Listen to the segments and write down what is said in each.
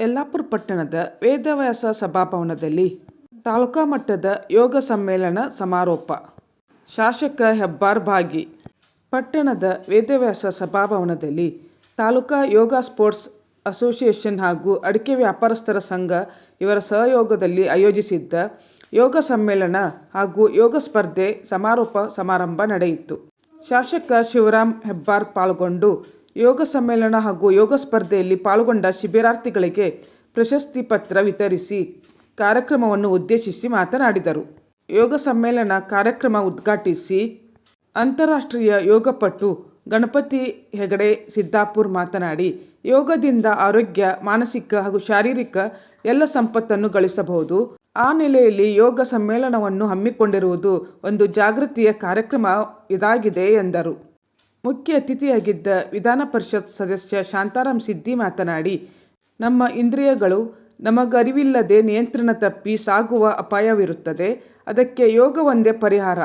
ಯಲ್ಲಾಪುರ ಪಟ್ಟಣದ ವೇದವ್ಯಾಸ ಸಭಾಭವನದಲ್ಲಿ ತಾಲೂಕಾ ಮಟ್ಟದ ಯೋಗ ಸಮ್ಮೇಳನ ಸಮಾರೋಪ. ಶಾಸಕ ಹೆಬ್ಬಾರ್ ಭಾಗಿ, ಪಟ್ಟಣದ ವೇದವ್ಯಾಸ ಸಭಾಭವನದಲ್ಲಿ ತಾಲೂಕಾ ಯೋಗ ಸ್ಪೋರ್ಟ್ಸ್ ಅಸೋಸಿಯೇಷನ್ ಹಾಗೂ ಅಡಿಕೆ ವ್ಯಾಪಾರಸ್ಥರ ಸಂಘ ಇವರ ಸಹಯೋಗದಲ್ಲಿ ಆಯೋಜಿಸಿದ್ದ ಯೋಗ ಸಮ್ಮೇಳನ ಹಾಗೂ ಯೋಗ ಸ್ಪರ್ಧೆ ಸಮಾರೋಪ ಸಮಾರಂಭ ನಡೆಯಿತು. ಶಾಸಕ ಶಿವರಾಮ್ ಹೆಬ್ಬಾರ್ ಪಾಲ್ಗೊಂಡು ಯೋಗ ಸಮ್ಮೇಳನ ಹಾಗೂ ಯೋಗ ಸ್ಪರ್ಧೆಯಲ್ಲಿ ಪಾಲ್ಗೊಂಡ ಶಿಬಿರಾರ್ಥಿಗಳಿಗೆ ಪ್ರಶಸ್ತಿ ಪತ್ರ ವಿತರಿಸಿ ಕಾರ್ಯಕ್ರಮವನ್ನು ಉದ್ದೇಶಿಸಿ ಮಾತನಾಡಿದರು. ಯೋಗ ಸಮ್ಮೇಳನ ಕಾರ್ಯಕ್ರಮ ಉದ್ಘಾಟಿಸಿ ಅಂತಾರಾಷ್ಟ್ರೀಯ ಯೋಗಪಟು ಗಣಪತಿ ಹೆಗಡೆ ಸಿದ್ದಾಪುರ್ ಮಾತನಾಡಿ, ಯೋಗದಿಂದ ಆರೋಗ್ಯ, ಮಾನಸಿಕ ಹಾಗೂ ಶಾರೀರಿಕ ಎಲ್ಲ ಸಂಪತ್ತನ್ನು ಗಳಿಸಬಹುದು. ಆ ನೆಲೆಯಲ್ಲಿ ಯೋಗ ಸಮ್ಮೇಳನವನ್ನು ಹಮ್ಮಿಕೊಂಡಿರುವುದು ಒಂದು ಜಾಗೃತಿಯ ಕಾರ್ಯಕ್ರಮ ಇದಾಗಿದೆ ಎಂದರು. ಮುಖ್ಯ ಅತಿಥಿಯಾಗಿದ್ದ ವಿಧಾನ ಪರಿಷತ್ ಸದಸ್ಯ ಶಾಂತಾರಾಮ್ ಸಿದ್ದಿ ಮಾತನಾಡಿ, ನಮ್ಮ ಇಂದ್ರಿಯಗಳು ನಮಗರಿವಿಲ್ಲದೆ ನಿಯಂತ್ರಣ ತಪ್ಪಿ ಸಾಗುವ ಅಪಾಯವಿರುತ್ತದೆ. ಅದಕ್ಕೆ ಯೋಗ ಒಂದೇ ಪರಿಹಾರ.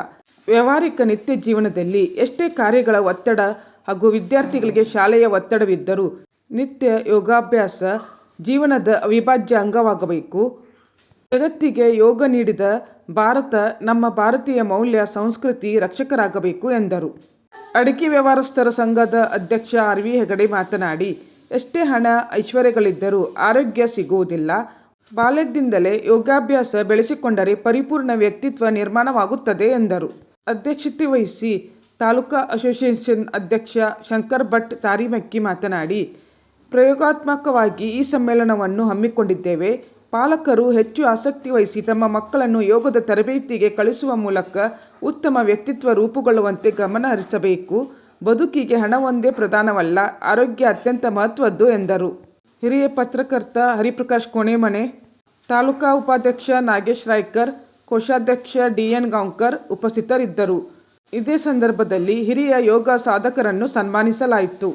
ವ್ಯಾವಹಾರಿಕ ನಿತ್ಯ ಜೀವನದಲ್ಲಿ ಎಷ್ಟೇ ಕಾರ್ಯಗಳ ಒತ್ತಡ ಹಾಗೂ ವಿದ್ಯಾರ್ಥಿಗಳಿಗೆ ಶಾಲೆಯ ಒತ್ತಡವಿದ್ದರೂ ನಿತ್ಯ ಯೋಗಾಭ್ಯಾಸ ಜೀವನದ ಅವಿಭಾಜ್ಯ ಅಂಗವಾಗಬೇಕು. ಜಗತ್ತಿಗೆ ಯೋಗ ನೀಡಿದ ಭಾರತ ನಮ್ಮ ಭಾರತೀಯ ಮೌಲ್ಯ, ಸಂಸ್ಕೃತಿ ರಕ್ಷಕರಾಗಬೇಕು ಎಂದರು. ಅಡಿಕೆ ವ್ಯವಹಾರಸ್ಥರ ಸಂಘದ ಅಧ್ಯಕ್ಷ ಆರ್ ವಿ ಹೆಗಡೆ ಮಾತನಾಡಿ, ಎಷ್ಟೇ ಹಣ ಐಶ್ವರ್ಯಗಳಿದ್ದರೂ ಆರೋಗ್ಯ ಸಿಗುವುದಿಲ್ಲ. ಬಾಲ್ಯದಿಂದಲೇ ಯೋಗಾಭ್ಯಾಸ ಬೆಳೆಸಿಕೊಂಡರೆ ಪರಿಪೂರ್ಣ ವ್ಯಕ್ತಿತ್ವ ನಿರ್ಮಾಣವಾಗುತ್ತದೆ ಎಂದರು. ಅಧ್ಯಕ್ಷತೆ ವಹಿಸಿ ತಾಲೂಕಾ ಅಸೋಸಿಯೇಷನ್ ಅಧ್ಯಕ್ಷ ಶಂಕರ್ ಭಟ್ ತಾರಿಮಕ್ಕಿ ಮಾತನಾಡಿ, ಪ್ರಯೋಗಾತ್ಮಕವಾಗಿ ಈ ಸಮ್ಮೇಳನವನ್ನು ಹಮ್ಮಿಕೊಂಡಿದ್ದೇವೆ. ಪಾಲಕರು ಹೆಚ್ಚು ಆಸಕ್ತಿ ವಹಿಸಿ ತಮ್ಮ ಮಕ್ಕಳನ್ನು ಯೋಗದ ತರಬೇತಿಗೆ ಕಳಿಸುವ ಮೂಲಕ ಉತ್ತಮ ವ್ಯಕ್ತಿತ್ವ ರೂಪುಗೊಳ್ಳುವಂತೆ ಗಮನ ಹರಿಸಬೇಕು. ಬದುಕಿಗೆ ಹಣವೊಂದೇ ಪ್ರಧಾನವಲ್ಲ, ಆರೋಗ್ಯ ಅತ್ಯಂತ ಮಹತ್ವದ್ದು ಎಂದರು. ಹಿರಿಯ ಪತ್ರಕರ್ತ ಹರಿಪ್ರಕಾಶ್ ಕೋಣೆಮನೆ, ತಾಲೂಕಾ ಉಪಾಧ್ಯಕ್ಷ ನಾಗೇಶ್ ರಾಯ್ಕರ್, ಕೋಶಾಧ್ಯಕ್ಷ ಡಿ ಎನ್ ಗಾಂವ್ಕರ್ ಉಪಸ್ಥಿತರಿದ್ದರು. ಇದೇ ಸಂದರ್ಭದಲ್ಲಿ ಹಿರಿಯ ಯೋಗ ಸಾಧಕರನ್ನು ಸನ್ಮಾನಿಸಲಾಯಿತು.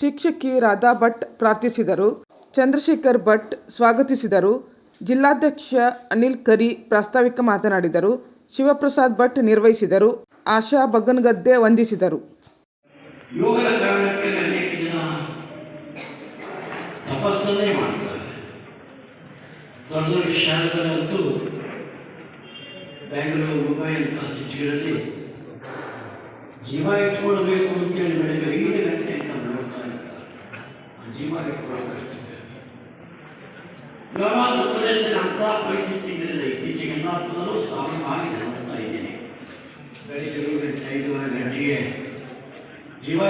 ಶಿಕ್ಷಕಿ ರಾಧಾ ಭಟ್ ಪ್ರಾರ್ಥಿಸಿದರು. ಚಂದ್ರಶೇಖರ್ ಭಟ್ ಸ್ವಾಗತಿಸಿದರು. ಜಿಲ್ಲಾಧ್ಯಕ್ಷ ಅನಿಲ್ ಕರಿ ಪ್ರಾಸ್ತಾವಿಕ ಮಾತನಾಡಿದರು. ಶಿವಪ್ರಸಾದ್ ಭಟ್ ನಿರ್ವಹಿಸಿದರು. ಆಶಾ ಬಗನ್ಗದ್ದೆ ವಂದಿಸಿದರು. ಜೀವ ಇಟ್ಕೊಳ್ಬೇಕು ಅಂತೇಳಿ ಬೆಳಗ್ಗೆ ಐದು ನೋಡ್ತಾ ಇದ್ದಾರೆ. ಜೀವ ಇತ್ತೀಚೆಗೆ ಯಲ್ಲಾಪುರದಲ್ಲೂ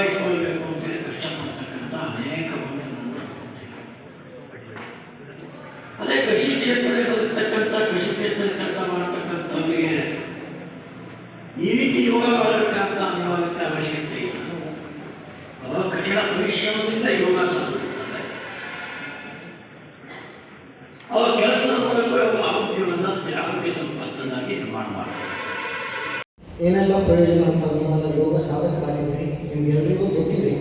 ಇಟ್ಕೊಳ್ಬೇಕು ಅಂತೇಳಿ ಕಷ್ಟಪಡ್ತಕ್ಕಂಥ ಅನೇಕ ಮಕ್ಕಳನ್ನು ಅದೇ ಕೃಷಿ ಕ್ಷೇತ್ರದಲ್ಲಿರ್ತಕ್ಕಂಥ ಕೃಷಿ ಕ್ಷೇತ್ರದಲ್ಲಿ ಕೆಲಸ ಮಾಡ್ತಕ್ಕಂಥವರಿಗೆ ಈ ರೀತಿ ಯೋಗ ಮಾಡಬೇಕಂತ ಅನಿವಾರ್ಯತೆ ಅವಶ್ಯಕತೆ ಇಲ್ಲ. ಅವರು ಕಠಿಣ ಪರಿಶ್ರಮದಿಂದ ಯೋಗ ಸಾಧಿಸುತ್ತಾರೆ. ಅವರ ಕೆಲಸದ ಮೂಲಕ ಆರೋಗ್ಯವನ್ನು ಆರೋಗ್ಯ ಸಂಪತ್ತನ್ನಾಗಿ ನಿರ್ಮಾಣ ಮಾಡ್ತಾರೆ. ಏನೆಲ್ಲ ಪ್ರಯೋಜನ ಅಂತ ನೀವೆಲ್ಲ ಯೋಗ ಸಾಧಕರಾಗಿದ್ದೀರಿ ನಿಮಗೆಲ್ಲರಿಗೂ ಗೊತ್ತಿದೆ.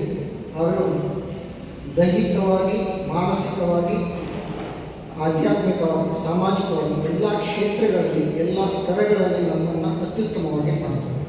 ಅವರು ದೈಹಿಕವಾಗಿ, ಮಾನಸಿಕವಾಗಿ, ಆಧ್ಯಾತ್ಮಿಕವಾಗಿ, ಸಾಮಾಜಿಕವಾಗಿ ಎಲ್ಲ ಕ್ಷೇತ್ರಗಳಲ್ಲಿ, ಎಲ್ಲ ಸ್ತರಗಳಲ್ಲಿ ನಮ್ಮನ್ನು ಅತ್ಯುತ್ತಮವಾಗಿ ಮಾಡ್ತಾರೆ.